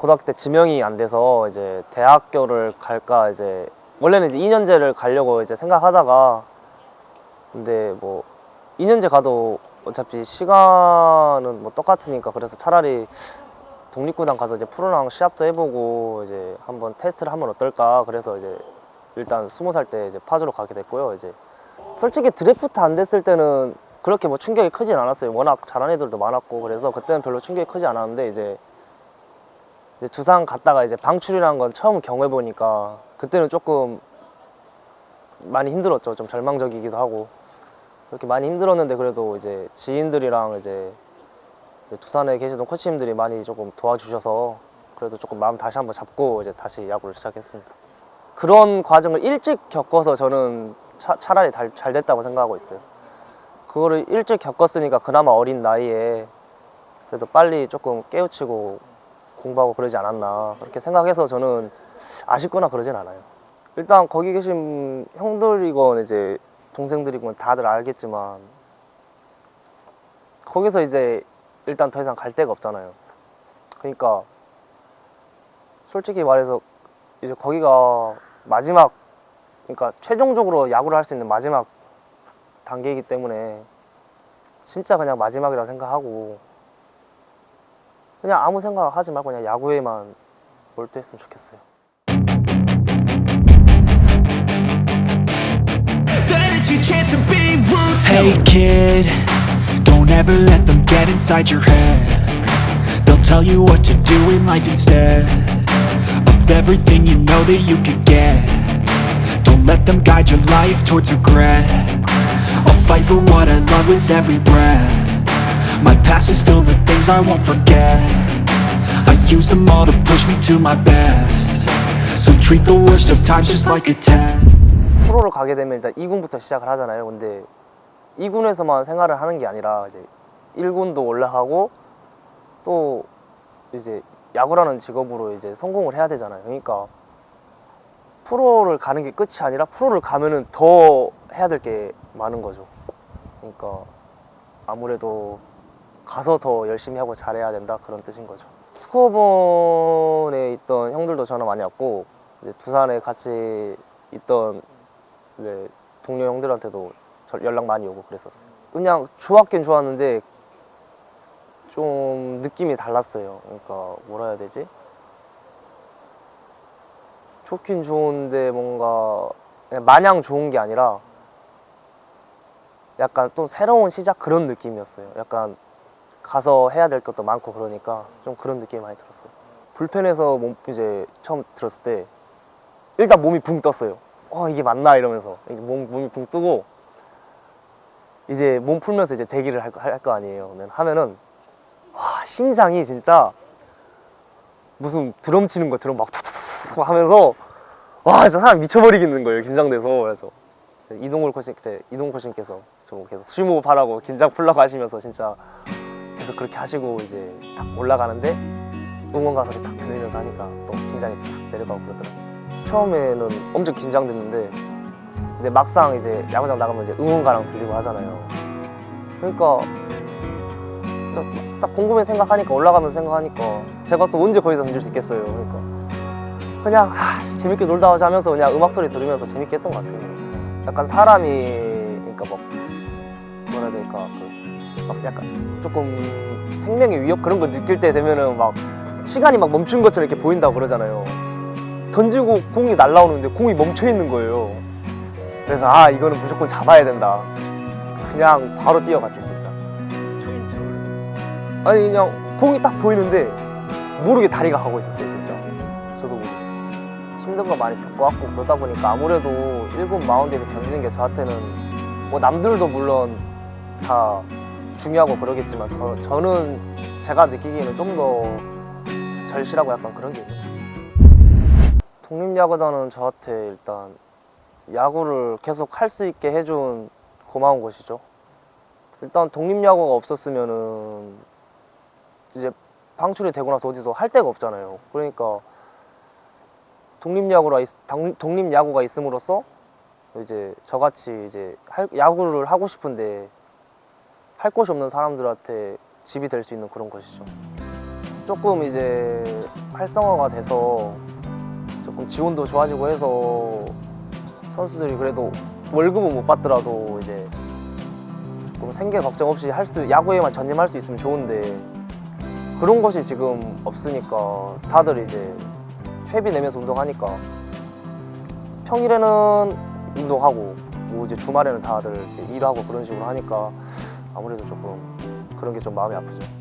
고등학교 때 지명이 안 돼서 이제 대학교를 갈까 이제 원래는 이제 2년제를 가려고 이제 생각하다가 근데 뭐 2년제 가도 어차피 시간은 뭐 똑같으니까 그래서 차라리 독립구단 가서 이제 프로랑 시합도 해보고 이제 한번 테스트를 하면 어떨까 그래서 이제 일단 스무 살 때 이제 파주로 가게 됐고요 이제. 솔직히 드래프트 안 됐을 때는 그렇게 뭐 충격이 크진 않았어요. 워낙 잘하는 애들도 많았고 그래서 그때는 별로 충격이 크지 않았는데 이제 두산 갔다가 이제 방출이라는 건 처음 경험해 보니까 그때는 조금 많이 힘들었죠. 좀 절망적이기도 하고 그렇게 많이 힘들었는데 그래도 이제 지인들이랑 이제 두산에 계시던 코치님들이 많이 조금 도와주셔서 그래도 조금 마음 다시 한번 잡고 이제 다시 야구를 시작했습니다. 그런 과정을 일찍 겪어서 저는 차, 차라리 잘, 잘 됐다고 생각하고 있어요. 그거를 일찍 겪었으니까 그나마 어린 나이에 그래도 빨리 조금 깨우치고 공부하고 그러지 않았나 그렇게 생각해서 저는 아쉽거나 그러진 않아요. 일단 거기 계신 형들이건 이제 동생들이건 다들 알겠지만 거기서 이제 일단 더 이상 갈 데가 없잖아요. 그러니까 솔직히 말해서 이제 거기가 마지막 그러니까 최종적으로 야구를 할 수 있는 마지막 단계이기 때문에 진짜 그냥 마지막이라 생각하고 그냥 아무 생각 하지 말고 그냥 야구에만 몰두했으면 좋겠어요. Then it's your chance to be ruthless. Hey kid, don't ever let them get inside your head. They'll tell you what to do in life instead of everything you know that you could get. Don't let them guide your life towards regret. I'll fight for what I love with every breath. My past is filled with things I won't forget. I use them all to push me to my best. So treat the worst of times just like a test. 프로를 가게 되면 일단 2군부터 시작을 하잖아요. 근데 2군에서만 생활을 하는 게 아니라 이제 1군도 올라가고 또 이제 야구라는 직업으로 이제 성공을 해야 되잖아요. 그러니까 프로를 가는 게 끝이 아니라 프로를 가면은 더 해야 될 게 많은 거죠. 그러니까 아무래도 가서 더 열심히 하고 잘해야 된다 그런 뜻인 거죠. 스코어본에 있던 형들도 전화 많이 왔고 두산에 같이 있던 동료 형들한테도 저- 연락 많이 오고 그랬었어요. 그냥 좋았긴 좋았는데 좀 느낌이 달랐어요. 그러니까 뭐라 해야 되지? 좋긴 좋은데 뭔가 마냥 좋은 게 아니라 약간 또 새로운 시작 그런 느낌이었어요. 약간 가서 해야 될 것도 많고 그러니까 좀 그런 느낌이 많이 들었어요. 불펜에서 몸 이제 처음 들었을 때 일단 몸이 붕 떴어요. 어 이게 맞나 이러면서 몸 몸이 붕 뜨고 이제 몸 풀면서 이제 대기를 할 거 아니에요. 그러면 하면은 와 심장이 진짜 무슨 드럼 치는 것처럼 막 툭툭툭 하면서 와 진짜 사람 미쳐버리겠는 거예요. 긴장돼서 그래서 이동걸 코치 이제 이동 코치님께서 저 계속 수무하라고 긴장 풀라고 하시면서 진짜 계속 그렇게 하시고 이제 딱 올라가는데 응원 가수를 딱 들으면서 하니까 또 긴장이 싹 내려가고 그러더라고요. 처음에는 엄청 긴장됐는데 근데 막상 이제 야구장 나가면 이제 응원가랑 들리고 하잖아요. 그러니까 딱, 딱 곰곰이 생각하니까 올라가면서 생각하니까 제가 또 언제 거기서 던질 수 있겠어요. 그러니까 그냥 아, 씨, 재밌게 놀다 오자 하면서 그냥 음악 소리 들으면서 재밌게 했던 것 같아요. 약간 사람이 그러니까 막 뭐라 해야 될까 그, 막 약간 조금 생명의 위협 그런 거 느낄 때 되면은 막 시간이 막 멈춘 것처럼 이렇게 보인다고 그러잖아요. 던지고 공이 날라오는데 공이 멈춰 있는 거예요. 그래서 아 이거는 무조건 잡아야 된다. 그냥 바로 뛰어갔죠 진짜. 아니 그냥 공이 딱 보이는데 모르게 다리가 가고 있었어요 진짜. 저도 모르게. 힘든 거 많이 겪어왔고 그러다 보니까 아무래도 1군 마운드에서 던지는 게 저한테는 뭐 남들도 물론 다 중요하고 그러겠지만 저, 저는 제가 느끼기에는 좀 더 절실하고 약간 그런 게 있는 독립야구단은 저한테 일단 야구를 계속 할 수 있게 해준 고마운 곳이죠. 일단 독립야구가 없었으면은 이제 방출이 되고 나서 어디서 할 데가 없잖아요. 그러니까 당- 독립야구가 있음으로써 이제 저같이 이제 할- 야구를 하고 싶은데 할 곳이 없는 사람들한테 집이 될 수 있는 그런 것이죠. 조금 이제 활성화가 돼서 조금 지원도 좋아지고 해서 선수들이 그래도 월급은 못 받더라도 이제 조금 생계 걱정 없이 할 수 야구에만 전념할 수 있으면 좋은데 그런 것이 지금 없으니까 다들 이제 회비 내면서 운동하니까 평일에는 운동하고 뭐 이제 주말에는 다들 일하고 그런 식으로 하니까 아무래도 조금 그런 게 좀 마음이 아프죠.